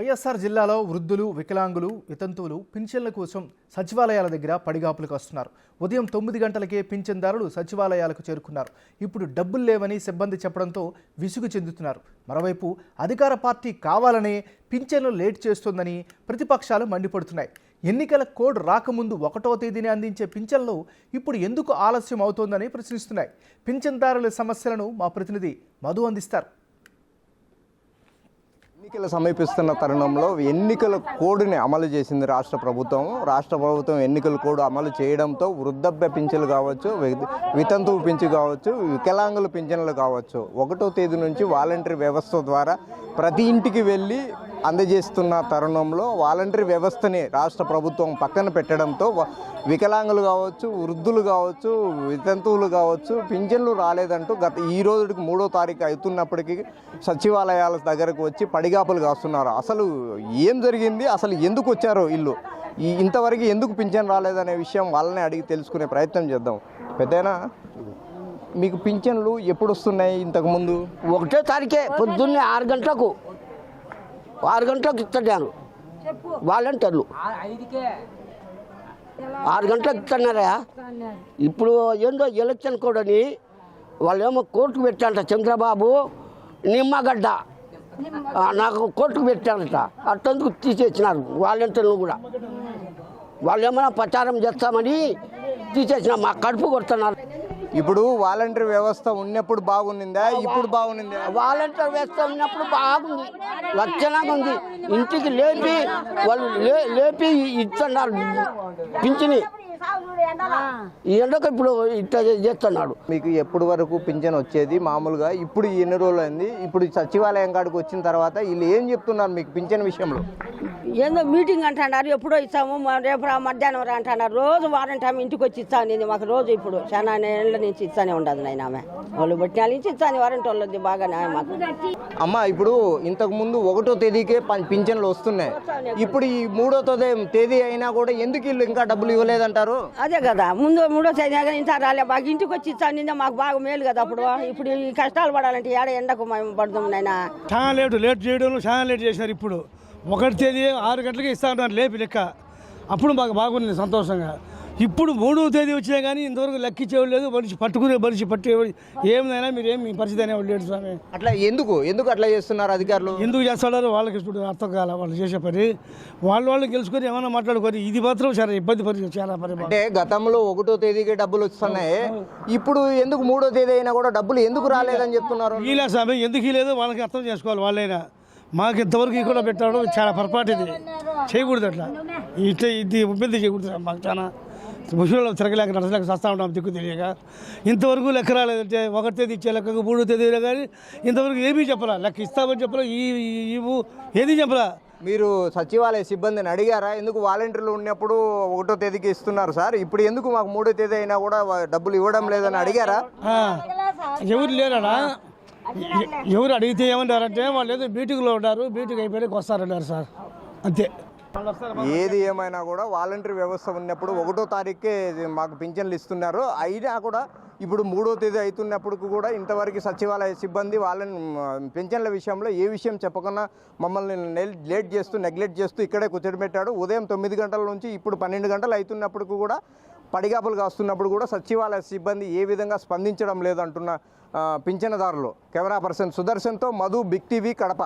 వైఎస్ఆర్ జిల్లాలో వృద్ధులు వికలాంగులు వితంతువులు పింఛన్ల కోసం సచివాలయాల దగ్గర పడిగాపులకు వస్తున్నారు. ఉదయం తొమ్మిది గంటలకే పింఛన్దారులు సచివాలయాలకు చేరుకున్నారు. ఇప్పుడు డబ్బులు లేవని సిబ్బంది చెప్పడంతో విసుగు చెందుతున్నారు. మరోవైపు అధికార పార్టీ కావాలనే పింఛన్లు లేట్ చేస్తోందని ప్రతిపక్షాలు మండిపడుతున్నాయి. ఎన్నికల కోడ్ రాకముందు ఒకటో తేదీని అందించే పింఛన్లు ఇప్పుడు ఎందుకు ఆలస్యం అవుతోందని ప్రశ్నిస్తున్నాయి. పింఛన్దారుల సమస్యలను మా ప్రతినిధి మధు అందిస్తారు. ఎన్నికలు సమీపిస్తున్న తరుణంలో ఎన్నికల కోడ్ని అమలు చేసింది రాష్ట్ర ప్రభుత్వం. రాష్ట్ర ప్రభుత్వం ఎన్నికల కోడ్ అమలు చేయడంతో వృద్ధాప్య పింఛన్లు కావచ్చు వితంతు వితంతువు కావచ్చు వికలాంగుల పింఛన్లు కావచ్చు. ఒకటో తేదీ నుంచి వాలంటరీ వ్యవస్థ ద్వారా ప్రతి ఇంటికి వెళ్ళి అందజేస్తున్న తరుణంలో వాలంటరీ వ్యవస్థని రాష్ట్ర ప్రభుత్వం పక్కన పెట్టడంతో వికలాంగులు కావచ్చు వృద్ధులు కావచ్చు వితంతువులు కావచ్చు పింఛన్లు రాలేదంటూ గత ఈ రోజుకి మూడో తారీఖు అవుతున్నప్పటికీ సచివాలయాల దగ్గరకు వచ్చి పడిగాపులు కాస్తున్నారు. అసలు ఏం జరిగింది? అసలు ఎందుకు వచ్చారో ఇల్లు ఈ ఇంతవరకు ఎందుకు పింఛన్ రాలేదనే విషయం వాళ్ళని అడిగి తెలుసుకునే ప్రయత్నం చేద్దాం. పెద్దనా మీకు పింఛన్లు ఎప్పుడు వస్తున్నాయి ఇంతకుముందు? ఒకటో తారీఖే పొద్దున్నే ఆరు గంటలకు. ఆరు గంటలకు ఇస్తున్నాను వాలంటీర్లు ఆరు గంటలకు ఇస్తున్నారా? ఇప్పుడు ఏందో ఎలక్షన్ కూడా అని వాళ్ళు ఏమో కోర్టుకు పెట్టారంట చంద్రబాబు నిమ్మగడ్డ. నాకు కోర్టుకు పెట్టారంట. అట్టందుకు తీసేసినారు వాలంటీర్లు కూడా. వాళ్ళు ఏమైనా ప్రచారం చేస్తామని తీసేసిన మా కడుపు కొడుతున్నారు. ఇప్పుడు వాలంటరీ వ్యవస్థ ఉన్నప్పుడు బాగుండిందా ఇప్పుడు బాగుండిందా వాలంటీర్ వేస్తా ఉన్నప్పుడు బాగుంది. లక్షణంగా ఉంది. ఇంటికి లేపి వాళ్ళు లే లేపి ఇస్తున్నారు పింఛని. ఈ ఎండకు ఇప్పుడు ఇట్లా చేస్తున్నాడు. మీకు ఎప్పుడు వరకు పింఛన్ వచ్చేది? మామూలుగా ఇప్పుడు ఎన్ని రోజులు అయింది? ఇప్పుడు సచివాలయం కాడికి వచ్చిన తర్వాత వీళ్ళు ఏం చెప్తున్నారు మీకు పింఛన్ విషయంలో? ఏందో మీటింగ్ అంటున్నారు. ఎప్పుడో ఇస్తాము రేపు మధ్యాహ్నం రా అంటున్నారు. రోజు వారం టైం ఇంటికి వచ్చి ఇస్తాను ఇది మాకు రోజు ఇప్పుడు. చాలా ఏళ్ళ నుంచి ఇస్తానే ఉండదు నాయన ఆమె. వాళ్ళు బట్టి నుంచి ఇస్తాను వారంటీ వాళ్ళది బాగానే మాకు. అమ్మ ఇప్పుడు ఇంతకు ముందు ఒకటో తేదీకే పింఛన్లు వస్తున్నాయి. ఇప్పుడు ఈ మూడో తేదీ తేదీ అయినా కూడా ఎందుకు వీళ్ళు ఇంకా డబ్బులు ఇవ్వలేదంటారు? అదే కదా. ముందు మూడో తేదీ ఇంత రాలే. బాగా ఇంటికి వచ్చి ఇస్తాను నిన్న మాకు బాగా మేలు కదా అప్పుడు. ఇప్పుడు ఈ కష్టాలు పడాలంటే ఏడ ఎండకు మేము పడదాం నాయన? చాలా లేటు లేట్ చేయడం చాలా లేట్ చేశారు ఇప్పుడు. ఒకటి తేదీ ఆరు గంటలకి ఇస్తా ఉంటారు లేపి లెక్క. అప్పుడు మాకు బాగుంది సంతోషంగా. ఇప్పుడు మూడవ తేదీ వచ్చినా కానీ ఇంతవరకు లెక్కించేవాళ్ళు లేదు. మనిషి పట్టుకునే మనిషి పట్టేవాడు ఏమైనా మీరు ఏం మీ పరిస్థితి అనేవాళ్ళు లేడు స్వామి. అట్లా ఎందుకు? ఎందుకు అట్లా చేస్తున్నారు అధికారులు? ఎందుకు చేస్తాడో వాళ్ళకి ఇప్పుడు అర్థం కాల వాళ్ళు చేసే పని. వాళ్ళు వాళ్ళు గెలుచుకొని ఏమైనా మాట్లాడుకొని ఇది మాత్రం చాలా ఇబ్బంది పరి చాలా పని. అంటే గతంలో ఒకటో తేదీకే డబ్బులు వస్తున్నాయి. ఇప్పుడు ఎందుకు మూడో తేదీ అయినా కూడా డబ్బులు ఎందుకు రాలేదని చెప్తున్నారు? ఈలా స్వామి ఎందుకు లేదు? వాళ్ళకి అర్థం చేసుకోవాలి వాళ్ళైనా. మాకు ఇంతవరకు ఈ కూడా పెట్టడం చాలా పొరపాటు ఇది. చేయకూడదు అట్లా. ఇట్లా ఇది ఇబ్బంది చేయకూడదు మాకు చాలా. ముసలిలో తిరగలేక నడచలేక వస్తూ ఉంటాం దిక్కు తెలియక. ఇంతవరకు లెక్క రాలేదంటే ఒకటి తేదీ ఇచ్చే లెక్కకు మూడో తేదీలో కానీ ఇంతవరకు ఏమీ చెప్పరా లెక్క ఇస్తామని చెప్పరా ఈ ఇవ్వు ఏది చెప్పరా మీరు సచివాలయ సిబ్బందిని అడిగారా? ఎందుకు వాలంటీర్లు ఉన్నప్పుడు ఒకటో తేదీకి ఇస్తున్నారు సార్? ఇప్పుడు ఎందుకు మాకు మూడో తేదీ అయినా కూడా డబ్బులు ఇవ్వడం లేదని అడిగారా? ఎవరు లేరా ఎవరు అడిగితే ఏమంటారంటే వాళ్ళు ఏదో మీటింగ్లో ఉన్నారు మీటింగ్ అయిపోయాక వస్తారన్నారు సార్. అంతే. ఏది ఏమైనా కూడా వాలంటరీ వ్యవస్థ ఉన్నప్పుడు ఒకటో తారీఖుకే మాకు పింఛన్లు ఇస్తున్నారు. అయినా కూడా ఇప్పుడు మూడో తేదీ అవుతున్నప్పుడు కూడా ఇంతవరకు సచివాలయ సిబ్బంది వాళ్ళని పింఛన్ల విషయంలో ఏ విషయం చెప్పకుండా మమ్మల్ని లేట్ చేస్తూ నెగ్లెక్ట్ చేస్తూ ఇక్కడే కూర్చోబెట్టాడు. ఉదయం తొమ్మిది గంటల నుంచి ఇప్పుడు పన్నెండు గంటలు అవుతున్నప్పుడు కూడా పడిగాపులు కాస్తున్నప్పుడు కూడా సచివాలయ సిబ్బంది ఏ విధంగా స్పందించడం లేదంటున్న పింఛనదారులు. కెమెరా పర్సన్ సుదర్శన్తో మధు బిగ్ టీవీ కడప.